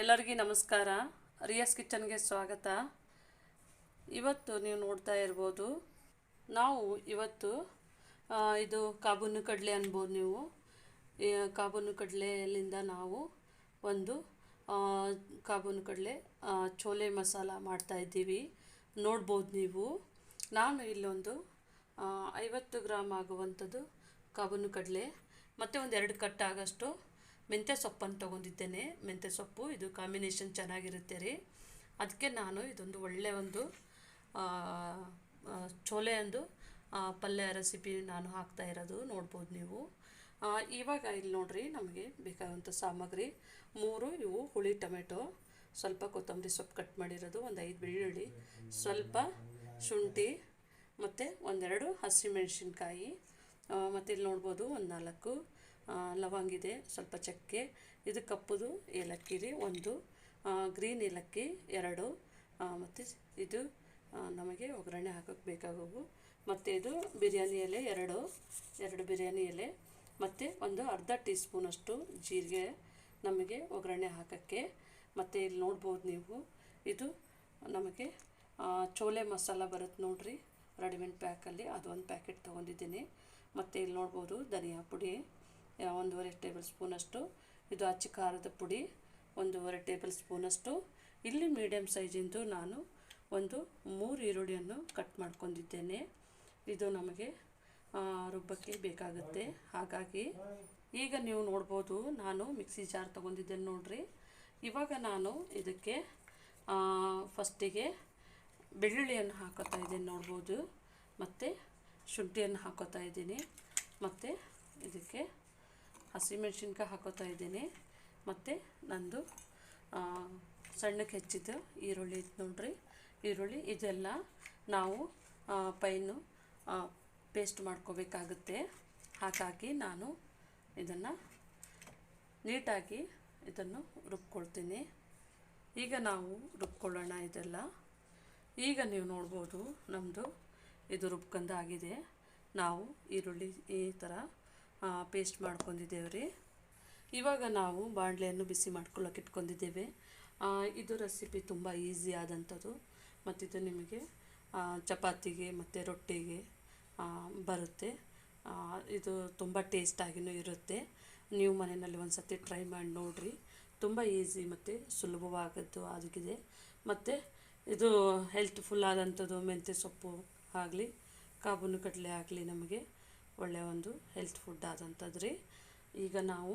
ಎಲ್ಲರಿಗೂ ನಮಸ್ಕಾರ. ರಿಯಾಸ್ ಕಿಚನ್ಗೆ ಸ್ವಾಗತ. ಇವತ್ತು ನೀವು ನೋಡ್ತಾ ಇರ್ಬೋದು, ನಾವು ಇವತ್ತು ಇದು ಕಾಬೂನು ಕಡಲೆ ಅನ್ಬೋದು ನೀವು. ಕಾಬೂನು ಕಡಲೆಯಲ್ಲಿಂದ ನಾವು ಒಂದು ಕಾಬೂನು ಕಡಲೆ ಚೋಲೆ ಮಸಾಲ ಮಾಡ್ತಾ ಇದ್ದೀವಿ. ನೋಡ್ಬೋದು ನೀವು. ನಾನು ಇಲ್ಲೊಂದು ಐವತ್ತು ಗ್ರಾಮ್ ಆಗುವಂಥದ್ದು ಕಾಬೂನು ಕಡಲೆ, ಮತ್ತು ಒಂದು ಎರಡು ಕಟ್ ಆಗಷ್ಟು ಮೆಂತ್ಯ ಸೊಪ್ಪನ್ನು ತೊಗೊಂಡಿದ್ದೇನೆ. ಮೆಂತ್ಯ ಸೊಪ್ಪು, ಇದು ಕಾಂಬಿನೇಷನ್ ಚೆನ್ನಾಗಿರುತ್ತೆ ರೀ. ಅದಕ್ಕೆ ನಾನು ಇದೊಂದು ಒಳ್ಳೆಯ ಒಂದು ಚೋಲೆ ಒಂದು ಪಲ್ಯ ರೆಸಿಪಿ ನಾನು ಹಾಕ್ತಾ ಇರೋದು, ನೋಡ್ಬೋದು ನೀವು. ಇವಾಗ ಇಲ್ಲಿ ನೋಡ್ರಿ ನಮಗೆ ಬೇಕಾದಂಥ ಸಾಮಗ್ರಿ. ಮೂರು ಇವು ಹುಳಿ ಟೊಮೆಟೊ, ಸ್ವಲ್ಪ ಕೊತ್ತಂಬರಿ ಸೊಪ್ಪು ಕಟ್ ಮಾಡಿರೋದು, ಒಂದು ಐದು ಬೆಳ್ಳುಳ್ಳಿ, ಸ್ವಲ್ಪ ಶುಂಠಿ, ಮತ್ತು ಒಂದೆರಡು ಹಸಿಮೆಣಸಿನ್ಕಾಯಿ ಮತ್ತು ಇಲ್ಲಿ ನೋಡ್ಬೋದು ಒಂದು ನಾಲ್ಕು ಲವಂಗ ಇದೆ ಸ್ವಲ್ಪ ಚಕ್ಕೆ, ಇದು ಕಪ್ಪುದು ಏಲಕ್ಕಿ ರೀ, ಒಂದು. ಗ್ರೀನ್ ಏಲಕ್ಕಿ ಎರಡು. ಮತ್ತು ಇದು ನಮಗೆ ಒಗ್ಗರಣೆ ಹಾಕೋಕ್ಕೆ ಬೇಕಾಗವು ಮತ್ತು ಇದು ಬಿರಿಯಾನಿ ಎಲೆ ಎರಡು ಎರಡು ಬಿರಿಯಾನಿ ಎಲೆ. ಮತ್ತು ಒಂದು ಅರ್ಧ ಟೀ ಸ್ಪೂನಷ್ಟು ಜೀರಿಗೆ ನಮಗೆ ಒಗ್ಗರಣೆ ಹಾಕೋಕ್ಕೆ. ಮತ್ತು ಇಲ್ಲಿ ನೋಡ್ಬೋದು ನೀವು, ಇದು ನಮಗೆ ಚೋಲೆ ಮಸಾಲ ಬರುತ್ತೆ ನೋಡ್ರಿ ರೆಡಿಮೆಂಟ್ ಪ್ಯಾಕಲ್ಲಿ. ಅದೊಂದು ಪ್ಯಾಕೆಟ್ ತೊಗೊಂಡಿದ್ದೀನಿ. ಮತ್ತು ಇಲ್ಲಿ ನೋಡ್ಬೋದು ಧನಿಯಾ ಪುಡಿ. ಒಂದೂವರೆ ಟೇಬಲ್ ಸ್ಪೂನಷ್ಟು. ಇದು ಅಚ್ಚ ಖಾರದ ಪುಡಿ, ಒಂದೂವರೆ ಟೇಬಲ್ ಸ್ಪೂನಷ್ಟು. ಇಲ್ಲಿ ಮೀಡಿಯಮ್ ಸೈಜಿಂದು ನಾನು ಒಂದು ಮೂರು ಈರುಳ್ಳಿಯನ್ನು ಕಟ್ ಮಾಡ್ಕೊಂಡಿದ್ದೇನೆ. ಇದು ನಮಗೆ ರುಬ್ಬಕ್ಕೆ ಬೇಕಾಗುತ್ತೆ. ಹಾಗಾಗಿ ಈಗ ನೀವು ನೋಡ್ಬೋದು, ನಾನು ಮಿಕ್ಸಿ ಜಾರ್ ತೊಗೊಂಡಿದ್ದೇನೆ ನೋಡ್ರಿ. ಇವಾಗ ನಾನು ಇದಕ್ಕೆ ಫಸ್ಟಿಗೆ ಬೆಳ್ಳುಳ್ಳಿಯನ್ನು ಹಾಕೋತಾ ಇದ್ದೀನಿ ನೋಡ್ಬೋದು. ಮತ್ತು ಶುಂಠಿಯನ್ನು ಹಾಕೋತಾ ಇದ್ದೀನಿ. ಮತ್ತು ಇದಕ್ಕೆ ಹಸಿಮೆಣ್ಸಿನ್ಕಾಯಿ ಹಾಕೋತಾ ಇದ್ದೀನಿ. ಮತ್ತು ನಂದು ಸಣ್ಣಕ್ಕೆ ಹೆಚ್ಚಿದ್ದು ಈರುಳ್ಳಿ ಇತ್ತು ನೋಡ್ರಿ. ಈರುಳ್ಳಿ ಇದೆಲ್ಲ ನಾವು ಪೈನು ಪೇಸ್ಟ್ ಮಾಡ್ಕೋಬೇಕಾಗುತ್ತೆ. ಹಾಗಾಗಿ ನಾನು ಇದನ್ನು ನೀಟಾಗಿ ಇದನ್ನು ರುಬ್ಕೊಳ್ತೀನಿ. ಈಗ ನಾವು ರುಬ್ಕೊಳ್ಳೋಣ ಇದೆಲ್ಲ. ಈಗ ನೀವು ನೋಡ್ಬೋದು ನಮ್ಮದು ಇದು ರುಬ್ಕೊಂಡಾಗಿದೆ ನಾವು ಈರುಳ್ಳಿ ಈ ಥರ ಪೇಸ್ಟ್ ಮಾಡ್ಕೊಂಡಿದ್ದೇವೆ ರೀ ಇವಾಗ ನಾವು ಬಾಣಲೆಯನ್ನು ಬಿಸಿ ಮಾಡ್ಕೊಳ್ಳೋಕೆ ಇಟ್ಕೊಂಡಿದ್ದೇವೆ. ಇದು ರೆಸಿಪಿ ತುಂಬ ಈಸಿ ಆದಂಥದ್ದು. ಮತ್ತಿದು ನಿಮಗೆ ಚಪಾತಿಗೆ ಮತ್ತು ರೊಟ್ಟಿಗೆ ಬರುತ್ತೆ. ಇದು ತುಂಬ ಟೇಸ್ಟಾಗಿಯೂ ಇರುತ್ತೆ. ನೀವು ಮನೆಯಲ್ಲಿ ಒಂದು ಸತಿ ಟ್ರೈ ಮಾಡಿ ನೋಡಿರಿ. ತುಂಬ ಈಸಿ ಮತ್ತು ಸುಲಭವಾಗದ್ದು ಆಗಿದೆ ಮತ್ತು ಇದು ಹೆಲ್ತ್ಫುಲ್ ಆದಂಥದ್ದು ಮೆಂತ್ಯೆ ಸೊಪ್ಪು ಆಗಲಿ, ಕಾಬೂನು ಕಡಲೆ ಆಗಲಿ ನಮಗೆ ಒಳ್ಳೆಯ ಒಂದು ಹೆಲ್ತ್ ಫುಡ್ ಆದಂಥದ್ದು ರೀ ಈಗ ನಾವು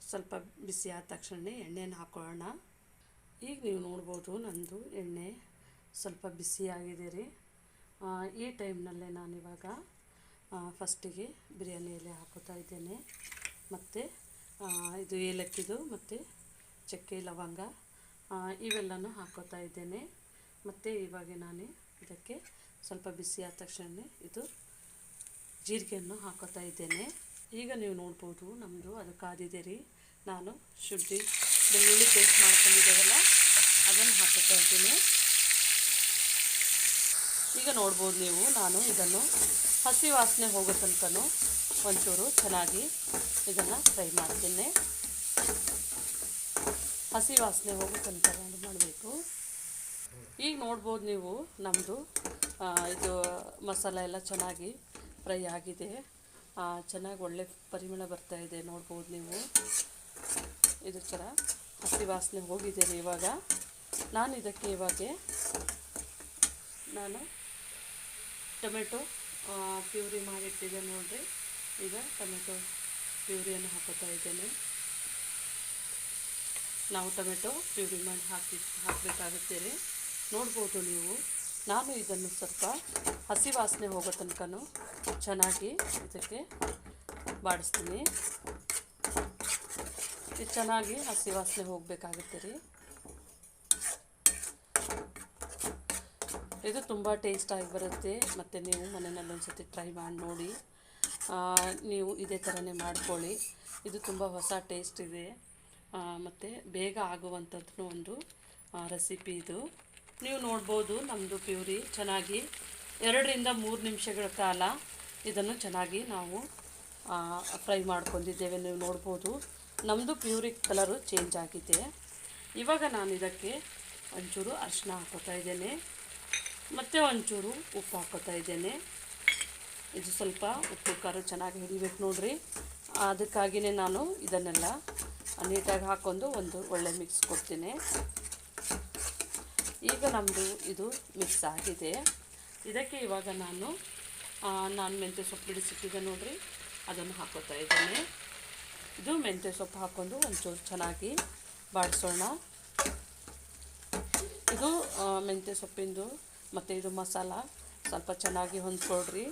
ಸ್ವಲ್ಪ ಬಿಸಿ ಆದ ತಕ್ಷಣ ಎಣ್ಣೆನ ಹಾಕೊಳ್ಳೋಣ. ಈಗ ನೀವು ನೋಡ್ಬೋದು ನಂದು ಎಣ್ಣೆ ಸ್ವಲ್ಪ ಬಿಸಿಯಾಗಿದೆ ರೀ ಈ ಟೈಮ್ನಲ್ಲೇ ನಾನಿವಾಗ ಫಸ್ಟಿಗೆ ಬಿರಿಯಾನಿ ಎಲೆ ಹಾಕೋತಾ ಇದ್ದೇನೆ. ಮತ್ತು ಇದು ಏಲಕ್ಕಿದು ಮತ್ತು ಚಕ್ಕೆ ಲವಂಗ ಇವೆಲ್ಲನೂ ಹಾಕೋತಾ ಇದ್ದೇನೆ. ಮತ್ತು ಇವಾಗ ನಾನು ಇದಕ್ಕೆ ಸ್ವಲ್ಪ ಬಿಸಿ ಆದ ತಕ್ಷಣ ಇದು ಜೀರಿಗೆಯನ್ನು ಹಾಕೋತಾ ಇದ್ದೇನೆ. ಈಗ ನೀವು ನೋಡ್ಬೋದು ನಮ್ಮದು ಅದು ಕಾದಿದೆ ರೀ. ನಾನು ಶುದ್ಧಿ ಬೆಳ್ಳುಳ್ಳಿ ಪೇಸ್ಟ್ ಮಾಡ್ಕೊಂಡಿದ್ದೇವಲ್ಲ, ಅದನ್ನು ಹಾಕೋತಾ ಇದ್ದೀನಿ. ಈಗ ನೋಡ್ಬೋದು ನೀವು, ನಾನು ಇದನ್ನು ಹಸಿ ವಾಸನೆ ಹೋಗೋ ತನಕನೂ ಒಂಚೂರು ಚೆನ್ನಾಗಿ ಇದನ್ನು ಫ್ರೈ ಮಾಡ್ತೀನಿ. ಹಸಿ ವಾಸನೆ ಹೋಗೋ ತನಕ ಮಾಡಬೇಕು. ಈಗ ನೋಡ್ಬೋದು ನೀವು ನಮ್ಮದು ಇದು ಮಸಾಲ ಎಲ್ಲ ಚೆನ್ನಾಗಿ ಫ್ರೈ ಆಗಿದೆ. ಚೆನ್ನಾಗಿ ಒಳ್ಳೆ ಪರಿಮಳ ಬರ್ತಾ ಇದೆ, ನೋಡ್ಬೋದು ನೀವು. ಇದು ಥರ ಹಸಿ ವಾಸನೆ ಹೋಗಿದೆ ಇವಾಗ. ನಾನು ಇದಕ್ಕೆ ಇವಾಗ ನಾನು ಟೊಮೆಟೊ ಪ್ಯೂರಿ ಮಾಡಿಟ್ಟಿದೆ ನೋಡಿರಿ. ಈಗ ಟೊಮೆಟೊ ಪ್ಯೂರಿಯನ್ನು ಹಾಕೋತಾ ಇದ್ದೇನೆ. ನಾವು ಟೊಮೆಟೊ ಪ್ಯೂರಿ ಮಾಡಿ ಹಾಕಿ ಹಾಕಬೇಕಾಗುತ್ತೆ ನೋಡ್ಬೋದು ನೀವು. ನಾನು ಇದನ್ನು ಸ್ವಲ್ಪ ಹಸಿ ವಾಸನೆ ಹೋಗೋ ತನಕ ಚೆನ್ನಾಗಿ ಇದಕ್ಕೆ ಬಾಡಿಸ್ತೀನಿ. ಇದು ಚೆನ್ನಾಗಿ ಹಸಿ ವಾಸನೆ ಹೋಗಬೇಕಾಗುತ್ತೆ ರೀ. ಇದು ತುಂಬ ಟೇಸ್ಟಾಗಿ ಬರುತ್ತೆ. ಮತ್ತು ನೀವು ಮನೆಯಲ್ಲಿ ಒಂದು ಸತಿ ಟ್ರೈ ಮಾಡಿ ನೋಡಿ. ನೀವು ಇದೇ ಥರನೇ ಮಾಡ್ಕೊಳ್ಳಿ. ಇದು ತುಂಬ ಹೊಸ ಟೇಸ್ಟ್ ಇದೆ. ಮತ್ತು ಬೇಗ ಆಗುವಂಥದ್ದು ಒಂದು ರೆಸಿಪಿ ಇದು. ನೀವು ನೋಡ್ಬೋದು ನಮ್ಮದು ಪ್ಯೂರಿ ಚೆನ್ನಾಗಿ ಎರಡರಿಂದ ಮೂರು ನಿಮಿಷಗಳ ಕಾಲ ಇದನ್ನು ಚೆನ್ನಾಗಿ ನಾವು ಫ್ರೈ ಮಾಡ್ಕೊಂಡಿದ್ದೇವೆ. ನೀವು ನೋಡ್ಬೋದು ನಮ್ಮದು ಪ್ಯೂರಿ ಕಲರು ಚೇಂಜ್ ಆಗಿದೆ. ಇವಾಗ ನಾನು ಇದಕ್ಕೆ ಒಂಚೂರು ಅರಿಶಿನ ಹಾಕೋತಾ ಇದ್ದೇನೆ. ಮತ್ತು ಒಂಚೂರು ಉಪ್ಪು ಹಾಕೋತಾ ಇದ್ದೇನೆ. ಇದು ಸ್ವಲ್ಪ ಉಪ್ಪು ಖಾರ ಚೆನ್ನಾಗಿ ಹಿಡಿಬೇಕು ನೋಡ್ರಿ. ಅದಕ್ಕಾಗಿಯೇ ನಾನು ಇದನ್ನೆಲ್ಲ ನೀಟಾಗಿ ಹಾಕ್ಕೊಂಡು ಒಂದು ಒಳ್ಳೆ ಮಿಕ್ಸ್ ಕೊಡ್ತೀನಿ. ಈಗ ನಮ್ಮದು ಇದು ಮಿಕ್ಸ್ ಆಗಿದೆ. ಇದಕ್ಕೆ ಇವಾಗ ನಾನು ನಾನು ಮೆಂತ್ಯ ಸೊಪ್ಪು ಬಿಡಿಸಿಟ್ಟಿದೆ ನೋಡ್ರಿ. ಅದನ್ನು ಹಾಕೋತಾ ಇದ್ದೇನೆ. ಇದು ಮೆಂತ್ಯ ಸೊಪ್ಪು ಹಾಕ್ಕೊಂಡು ಒಂಚೂರು ಚೆನ್ನಾಗಿ ಬಾಡಿಸೋಣ. ಇದು ಮೆಂತ್ಯ ಸೊಪ್ಪಿಂದು ಮತ್ತು ಇದು ಮಸಾಲ ಸ್ವಲ್ಪ ಚೆನ್ನಾಗಿ ಹೊಂದ್ಕೊಳ್ರಿ.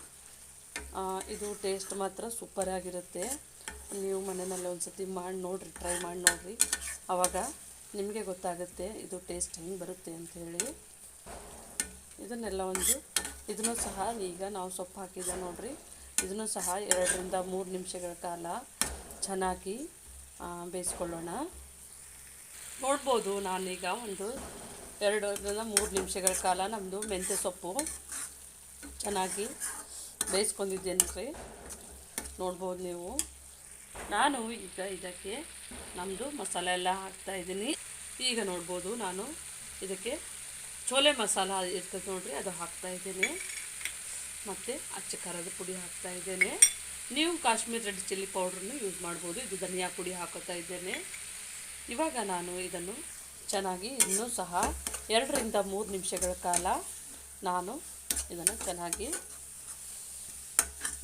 ಇದು ಟೇಸ್ಟ್ ಮಾತ್ರ ಸೂಪರಾಗಿರುತ್ತೆ. ನೀವು ಮನೆಯಲ್ಲಿ ಒಂದು ಸತಿ ಮಾಡಿ ನೋಡಿರಿ, ಟ್ರೈ ಮಾಡಿ ನೋಡಿರಿ. ಆವಾಗ ನಿಮಗೆ ಗೊತ್ತಾಗುತ್ತೆ ಇದು ಟೇಸ್ಟ್ ಹೆಂಗೆ ಬರುತ್ತೆ ಅಂತ ಹೇಳಿ. ಇದನ್ನೆಲ್ಲ ಒಂದು, ಇದನ್ನು ಸಹ ಈಗ ನಾವು ಸೊಪ್ಪು ಹಾಕಿದ್ದೆ ನೋಡಿರಿ. ಇದನ್ನು ಸಹ ಎರಡರಿಂದ ಮೂರು ನಿಮಿಷಗಳ ಕಾಲ ಚೆನ್ನಾಗಿ ಬೇಯಿಸ್ಕೊಳ್ಳೋಣ. ನೋಡ್ಬೋದು ನಾನೀಗ ಒಂದು ಎರಡರಿಂದ ಮೂರು ನಿಮಿಷಗಳ ಕಾಲ ನಮ್ಮದು ಮೆಂತ್ಯ ಸೊಪ್ಪು ಚೆನ್ನಾಗಿ ಬೇಯಿಸ್ಕೊಂಡಿದ್ದೇನೆ ರೀ ನೋಡ್ಬೋದು ನೀವು. ನಾನು ಈಗ ಇದಕ್ಕೆ ನಮ್ಮದು ಮಸಾಲೆ ಎಲ್ಲ ಹಾಕ್ತಾಯಿದ್ದೀನಿ ಈಗ ನೋಡ್ಬೋದು ನಾನು ಇದಕ್ಕೆ ಚೋಲೆ ಮಸಾಲ ಇರ್ತದೆ ನೋಡಿರಿ, ಅದು ಹಾಕ್ತಾ ಇದ್ದೇನೆ. ಮತ್ತು ಅಚ್ಚ ಖಾರದ ಪುಡಿ ಹಾಕ್ತಾ ಇದ್ದೇನೆ. ನೀವು ಕಾಶ್ಮೀರ್ ರೆಡ್ ಚಿಲ್ಲಿ ಪೌಡ್ರನ್ನು ಯೂಸ್ ಮಾಡ್ಬೋದು. ಇದು ಧನಿಯಾ ಪುಡಿ ಹಾಕೋತಾ ಇದ್ದೇನೆ. ಇವಾಗ ನಾನು ಇದನ್ನು ಚೆನ್ನಾಗಿ ಇನ್ನೂ ಸಹ ಎರಡರಿಂದ ಮೂರು ನಿಮಿಷಗಳ ಕಾಲ ನಾನು ಇದನ್ನು ಚೆನ್ನಾಗಿ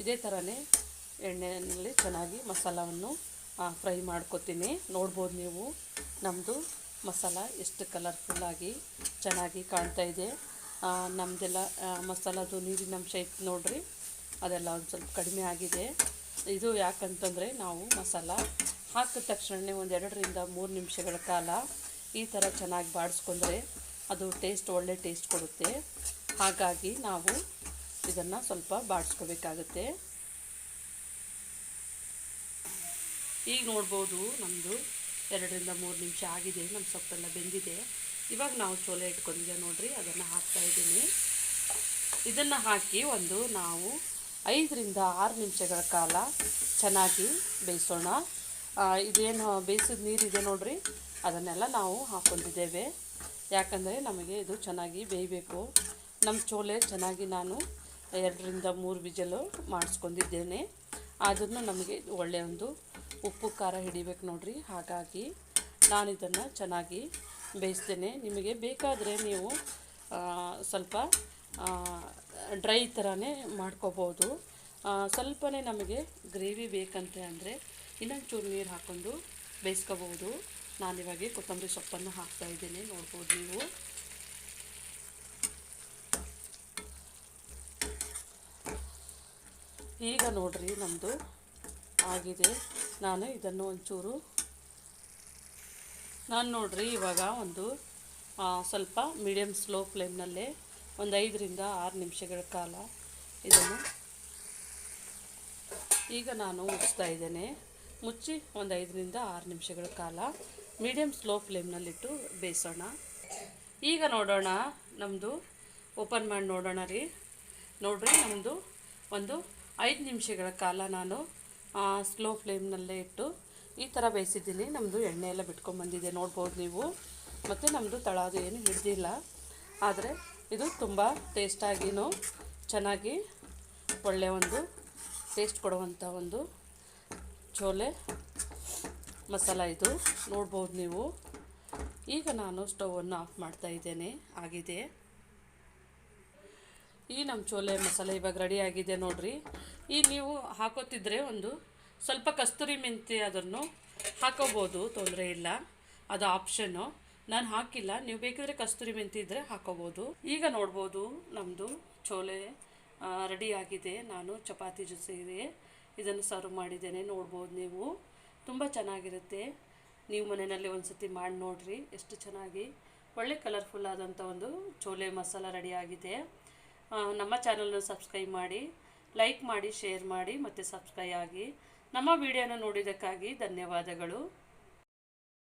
ಇದೇ ಥರನೇ ಎಣ್ಣೆಯಲ್ಲಿ ಚೆನ್ನಾಗಿ ಮಸಾಲವನ್ನು ಫ್ರೈ ಮಾಡ್ಕೊತೀನಿ. ನೋಡ್ಬೋದು ನೀವು ನಮ್ಮದು ಮಸಾಲ ಎಷ್ಟು ಕಲರ್ಫುಲ್ಲಾಗಿ ಚೆನ್ನಾಗಿ ಕಾಣ್ತಾ ಇದೆ. ನಮ್ಮದೆಲ್ಲ ಮಸಾಲದು ನೀರಿನ ಅಂಶ ಇತ್ತು ನೋಡ್ರಿ, ಅದೆಲ್ಲ ಒಂದು ಸ್ವಲ್ಪ ಕಡಿಮೆ ಆಗಿದೆ. ಇದು ಯಾಕಂತಂದರೆ ನಾವು ಮಸಾಲ ಹಾಕಿದ ತಕ್ಷಣವೇ ಒಂದು ಎರಡರಿಂದ ಮೂರು ನಿಮಿಷಗಳ ಕಾಲ ಈ ಥರ ಚೆನ್ನಾಗಿ ಬಾಡಿಸ್ಕೊಂಡ್ರೆ ಅದು ಟೇಸ್ಟ್ ಒಳ್ಳೆ ಟೇಸ್ಟ್ ಕೊಡುತ್ತೆ. ಹಾಗಾಗಿ ನಾವು ಇದನ್ನು ಸ್ವಲ್ಪ ಬಾಡಿಸ್ಕೋಬೇಕಾಗುತ್ತೆ. ಈಗ ನೋಡ್ಬೋದು ನಮ್ಮದು ಎರಡರಿಂದ ಮೂರು ನಿಮಿಷ ಆಗಿದೆ ನಮ್ಮ ಸೊಪ್ಪೆಲ್ಲ ಬೆಂದಿದೆ. ಇವಾಗ ನಾವು ಚೋಲೆ ಇಟ್ಕೊಂಡಿದ್ದೆ ನೋಡಿರಿ, ಅದನ್ನು ಹಾಕ್ತಾ ಇದ್ದೀನಿ. ಇದನ್ನು ಹಾಕಿ ಒಂದು ನಾವು ಐದರಿಂದ ಆರು ನಿಮಿಷಗಳ ಕಾಲ ಚೆನ್ನಾಗಿ ಬೇಯಿಸೋಣ. ಇದೇನು ಬೇಯಿಸಿದ ನೀರಿದೆ ನೋಡಿರಿ, ಅದನ್ನೆಲ್ಲ ನಾವು ಹಾಕ್ಕೊಂಡಿದ್ದೇವೆ. ಯಾಕಂದರೆ ನಮಗೆ ಇದು ಚೆನ್ನಾಗಿ ಬೇಯಬೇಕು. ನಮ್ಮ ಚೋಲೆ ಚೆನ್ನಾಗಿ ನಾನು ಎರಡರಿಂದ ಮೂರು ವಿಜಲು ಮಾಡಿಸ್ಕೊಂಡಿದ್ದೇನೆ. ಅದನ್ನು ನಮಗೆ ಒಳ್ಳೆಯ ಒಂದು ಉಪ್ಪು, ಖಾರ ಹಿಡಿಬೇಕು ನೋಡಿರಿ. ಹಾಗಾಗಿ ನಾನು ಇದನ್ನು ಚೆನ್ನಾಗಿ ಬೇಯಿಸ್ತೇನೆ. ನಿಮಗೆ ಬೇಕಾದರೆ ನೀವು ಸ್ವಲ್ಪ ಡ್ರೈ ಥರನೇ ಮಾಡ್ಕೋಬೋದು. ಸ್ವಲ್ಪನೇ ನಮಗೆ ಗ್ರೇವಿ ಬೇಕಂತೆ ಅಂದರೆ ಇನ್ನೊಂದು ಚೂರು ನೀರು ಹಾಕ್ಕೊಂಡು ಬೇಯಿಸ್ಕೋಬೋದು. ನಾನಿವಾಗೆ ಕೊತ್ತಂಬರಿ ಸೊಪ್ಪನ್ನು ಹಾಕ್ತಾಯಿದ್ದೀನಿ ನೋಡ್ಬೋದು ನೀವು. ಈಗ ನೋಡ್ರಿ ನಮ್ಮದು ಆಗಿದೆ. ನಾನು ಇದನ್ನು ಒಂಚೂರು ನಾನು ನೋಡ್ರಿ ಇವಾಗ ಒಂದು ಸ್ವಲ್ಪ ಮೀಡಿಯಮ್ ಸ್ಲೋ ಫ್ಲೇಮ್ನಲ್ಲೇ ಒಂದು ಐದರಿಂದ ಆರು ನಿಮಿಷಗಳ ಕಾಲ ಇದನ್ನು ಈಗ ನಾನು ಮುಚ್ತಾ ಇದ್ದೇನೆ. ಮುಚ್ಚಿ ಒಂದು ಐದರಿಂದ ಆರು ನಿಮಿಷಗಳ ಕಾಲ ಮೀಡಿಯಮ್ ಸ್ಲೋ ಫ್ಲೇಮ್ನಲ್ಲಿಟ್ಟು ಬೇಯಿಸೋಣ. ಈಗ ನೋಡೋಣ ನಮ್ಮದು ಓಪನ್ ಮಾಡಿ ನೋಡೋಣ ರೀ. ನೋಡ್ರಿ ನಮ್ಮದು ಒಂದು ಐದು ನಿಮಿಷಗಳ ಕಾಲ ನಾನು ಸ್ಲೋ ಫ್ಲೇಮ್ನಲ್ಲೇ ಇಟ್ಟು ಈ ಥರ ಬೇಯಿಸಿದ್ದೀನಿ. ನಮ್ಮದು ಎಣ್ಣೆ ಎಲ್ಲ ಬಿಟ್ಕೊಂಡ್ಬಂದಿದೆ ನೋಡ್ಬೋದು ನೀವು. ಮತ್ತು ನಮ್ಮದು ತಳ ಅದು ಏನು ಹಿಡ್ದಿಲ್ಲ. ಆದರೆ ಇದು ತುಂಬ ಟೇಸ್ಟಾಗಿಯೂ ಚೆನ್ನಾಗಿ ಒಳ್ಳೆಯ ಒಂದು ಟೇಸ್ಟ್ ಕೊಡುವಂಥ ಒಂದು ಚೋಲೆ ಮಸಾಲ ಇದು. ನೋಡ್ಬೋದು ನೀವು. ಈಗ ನಾನು ಸ್ಟವನ್ನು ಆಫ್ ಮಾಡ್ತಾ ಇದ್ದೇನೆ. ಆಗಿದೆ. ಈ ನಮ್ಮ ಚೋಲೆ ಮಸಾಲೆ ಇವಾಗ ರೆಡಿ ಆಗಿದೆ ನೋಡ್ರಿ. ಈ ನೀವು ಹಾಕೋತಿದ್ರೆ ಒಂದು ಸ್ವಲ್ಪ ಕಸ್ತೂರಿ ಮೆಂತಿ ಅದನ್ನು ಹಾಕೋಬೋದು, ತೊಂದರೆ ಇಲ್ಲ. ಅದು ಆಪ್ಷನ್ನು ನಾನು ಹಾಕಿಲ್ಲ. ನೀವು ಬೇಕಿದ್ರೆ ಕಸ್ತೂರಿ ಮೆಂತಿ ಇದ್ದರೆ ಹಾಕೋಬೋದು. ಈಗ ನೋಡ್ಬೋದು ನಮ್ಮದು ಚೋಲೆ ರೆಡಿ ಆಗಿದೆ. ನಾನು ಚಪಾತಿ ಜೊತೆಗೆ ಇದನ್ನು ಸರ್ವ್ ಮಾಡಿದ್ದೇನೆ. ನೋಡ್ಬೋದು ನೀವು. ತುಂಬ ಚೆನ್ನಾಗಿರುತ್ತೆ. ನೀವು ಮನೆಯಲ್ಲಿ ಒಂದು ಸತಿ ಮಾಡಿ ನೋಡ್ರಿ. ಎಷ್ಟು ಚೆನ್ನಾಗಿ. ಒಳ್ಳೆ ಕಲರ್ಫುಲ್ ಆದಂಥ ಒಂದು ಚೋಲೆ ಮಸಾಲ ರೆಡಿ ಆಗಿದೆ. ನಮ್ಮ ಚಾನಲ್ನ ಸಬ್ಸ್ಕ್ರೈಬ್ ಮಾಡಿ, ಲೈಕ್ ಮಾಡಿ, ಶೇರ್ ಮಾಡಿ ಮತ್ತು ಸಬ್ಸ್ಕ್ರೈಬ್ ಆಗಿ ನಮ್ಮ ವಿಡಿಯೋನ ನೋಡಿದ್ದಕ್ಕಾಗಿ ಧನ್ಯವಾದಗಳು.